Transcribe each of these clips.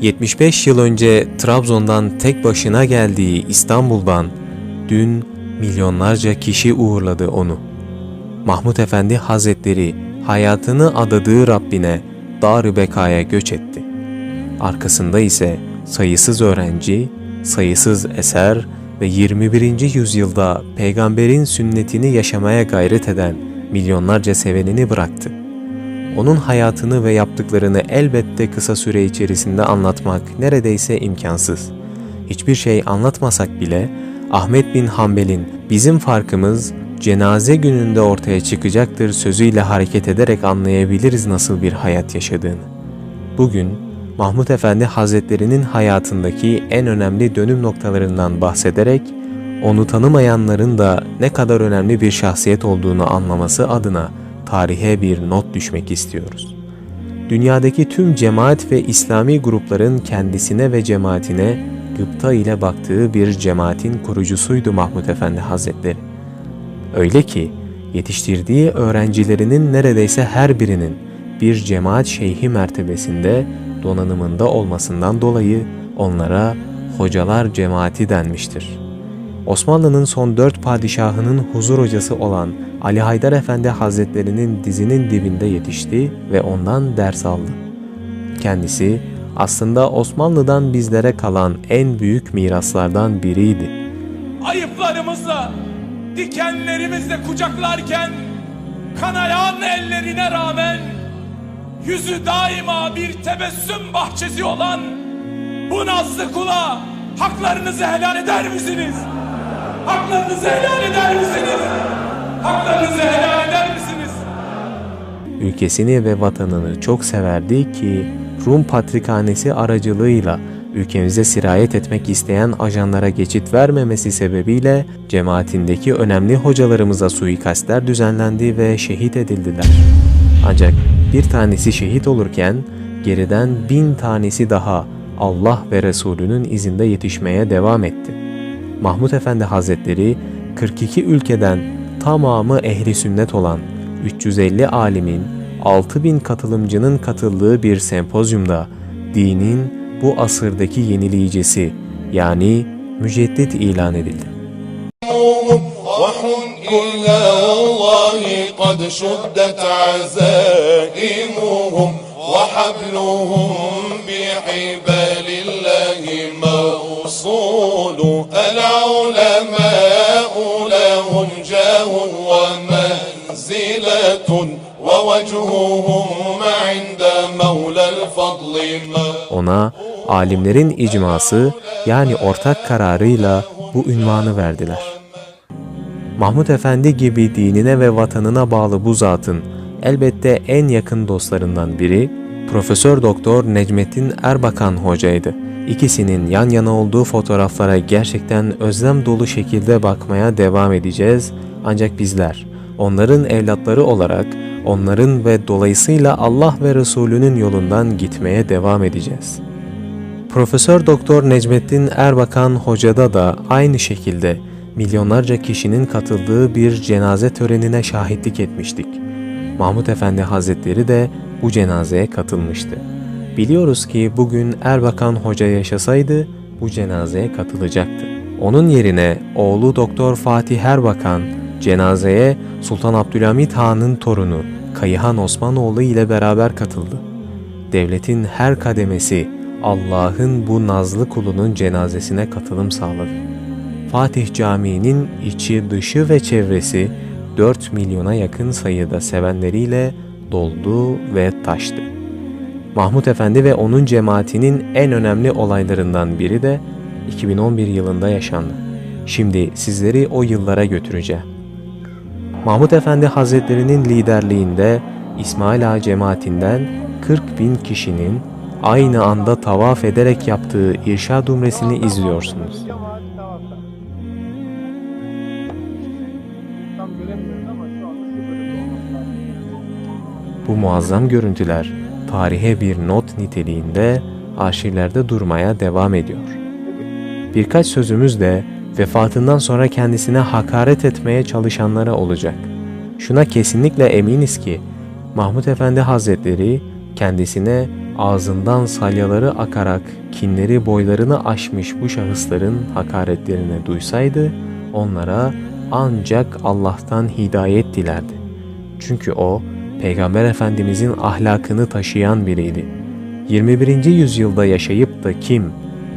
75 yıl önce Trabzon'dan tek başına geldiği İstanbul'dan dün milyonlarca kişi uğurladı onu. Mahmud Efendi Hazretleri hayatını adadığı Rabbine Dar-ı Beka'ya göç etti. Arkasında ise sayısız öğrenci, sayısız eser ve 21. yüzyılda peygamberin sünnetini yaşamaya gayret eden milyonlarca sevenini bıraktı. Onun hayatını ve yaptıklarını elbette kısa süre içerisinde anlatmak neredeyse imkansız. Hiçbir şey anlatmasak bile Ahmet bin Hanbel'in bizim farkımız cenaze gününde ortaya çıkacaktır sözüyle hareket ederek anlayabiliriz nasıl bir hayat yaşadığını. Bugün Mahmud Efendi Hazretlerinin hayatındaki en önemli dönüm noktalarından bahsederek onu tanımayanların da ne kadar önemli bir şahsiyet olduğunu anlaması adına tarihe bir not düşmek istiyoruz. Dünyadaki tüm cemaat ve İslami grupların kendisine ve cemaatine gıpta ile baktığı bir cemaatin kurucusuydu Mahmud Efendi Hazretleri. Öyle ki yetiştirdiği öğrencilerinin neredeyse her birinin bir cemaat şeyhi mertebesinde donanımında olmasından dolayı onlara hocalar cemaati denmiştir. Osmanlı'nın son dört padişahının huzur hocası olan Ali Haydar Efendi Hazretlerinin dizinin dibinde yetişti ve ondan ders aldı. Kendisi aslında Osmanlı'dan bizlere kalan en büyük miraslardan biriydi. ayıplarımızla, dikenlerimizle kucaklarken kanayan ellerine rağmen yüzü daima bir tebessüm bahçesi olan bu nazlı kula haklarınızı helal eder misiniz? Haklarınızı helal eder misiniz? Haklarınızı helal eder misiniz? ülkesini ve vatanını çok severdi ki Rum Patrikhanesi aracılığıyla ülkemize sirayet etmek isteyen ajanlara geçit vermemesi sebebiyle cemaatindeki önemli hocalarımıza suikastler düzenlendi ve şehit edildiler. Ancak bir tanesi şehit olurken geriden bin tanesi daha Allah ve Resulünün izinde yetişmeye devam etti. Mahmud Efendi Hazretleri 42 ülkeden tamamı ehli sünnet olan 350 alimin 6000 katılımcının katıldığı bir sempozyumda dinin bu asırdaki yenileyicisi yani müceddit ilan edildi. وحن إلى الله قد شدت عزائمهم وحبلهم بحبال العلماء لهم جاه ومنزلة ووجههم عند مولى الفضل موصول Ona alimlerin icması yani ortak kararıyla bu ünvanı verdiler. Mahmud Efendi gibi dinine ve vatanına bağlı bu zatın elbette en yakın dostlarından biri Profesör Doktor Necmettin Erbakan hocaydı. İkisinin yan yana olduğu fotoğraflara gerçekten özlem dolu şekilde bakmaya devam edeceğiz. Ancak bizler onların evlatları olarak onların ve dolayısıyla Allah ve Resulünün yolundan gitmeye devam edeceğiz. Profesör Doktor Necmettin Erbakan Hoca'da da aynı şekilde milyonlarca kişinin katıldığı bir cenaze törenine şahitlik etmiştik. Mahmud Efendi Hazretleri de bu cenazeye katılmıştı. Biliyoruz ki bugün Erbakan Hoca yaşasaydı bu cenazeye katılacaktı. Onun yerine oğlu Doktor Fatih Erbakan cenazeye Sultan Abdülhamit Han'ın torunu Kayıhan Osmanoğlu ile beraber katıldı. Devletin her kademesi Allah'ın bu nazlı kulunun cenazesine katılım sağladı. Fatih Camii'nin içi, dışı ve çevresi 4 milyona yakın sayıda sevenleriyle doldu ve taştı. Mahmud Efendi ve onun cemaatinin en önemli olaylarından biri de 2011 yılında yaşandı. Şimdi sizleri o yıllara götüreceğim. Mahmud Efendi Hazretlerinin liderliğinde İsmail Ağa cemaatinden 40 bin kişinin aynı anda tavaf ederek yaptığı irşad umresini izliyorsunuz. Bu muazzam görüntüler tarihe bir not niteliğinde arşivlerde durmaya devam ediyor. Birkaç sözümüz de vefatından sonra kendisine hakaret etmeye çalışanlara olacak. Şuna kesinlikle eminiz ki Mahmud Efendi Hazretleri kendisine ağzından salyaları akarak kinleri boylarını aşmış bu şahısların hakaretlerini duysaydı, onlara ancak Allah'tan hidayet dilerdi. Çünkü o, Peygamber Efendimizin ahlakını taşıyan biriydi. 21. yüzyılda yaşayıp da kim,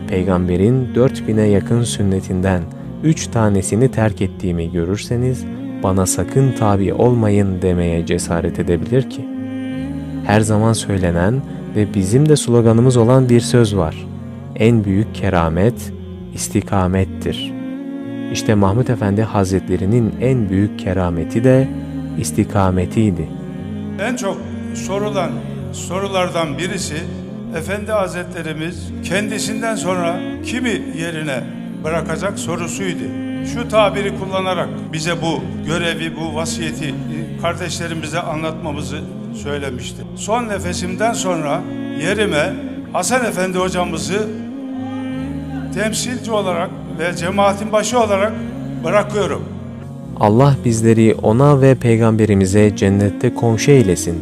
Peygamberin 4000'e yakın sünnetinden 3 tanesini terk ettiğimi görürseniz, bana sakın tabi olmayın demeye cesaret edebilir ki? Her zaman söylenen ve bizim de sloganımız olan bir söz var. En büyük keramet istikamettir. İşte Mahmud Efendi Hazretlerinin en büyük kerameti de istikametiydi. En çok sorulan sorulardan birisi Efendi Hazretlerimiz kendisinden sonra kimi yerine bırakacak sorusuydu. Şu tabiri kullanarak bize bu görevi, bu vasiyeti kardeşlerimize anlatmamızı söylemişti. Son nefesimden sonra yerime Hasan Efendi hocamızı temsilci olarak ve cemaatin başı olarak bırakıyorum. Allah bizleri ona ve peygamberimize cennette komşu eylesin.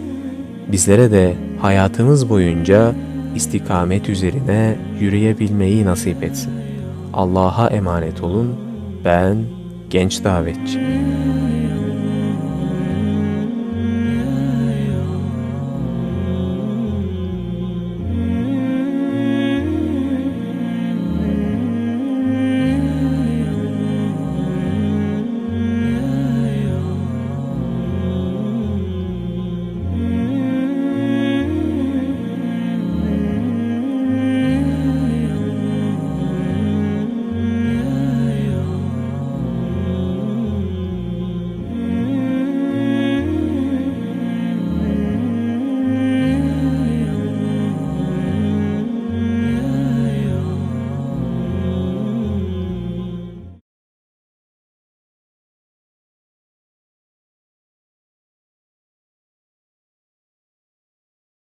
Bizlere de hayatımız boyunca istikamet üzerine yürüyebilmeyi nasip etsin. Allah'a emanet olun. Ben genç davetçi.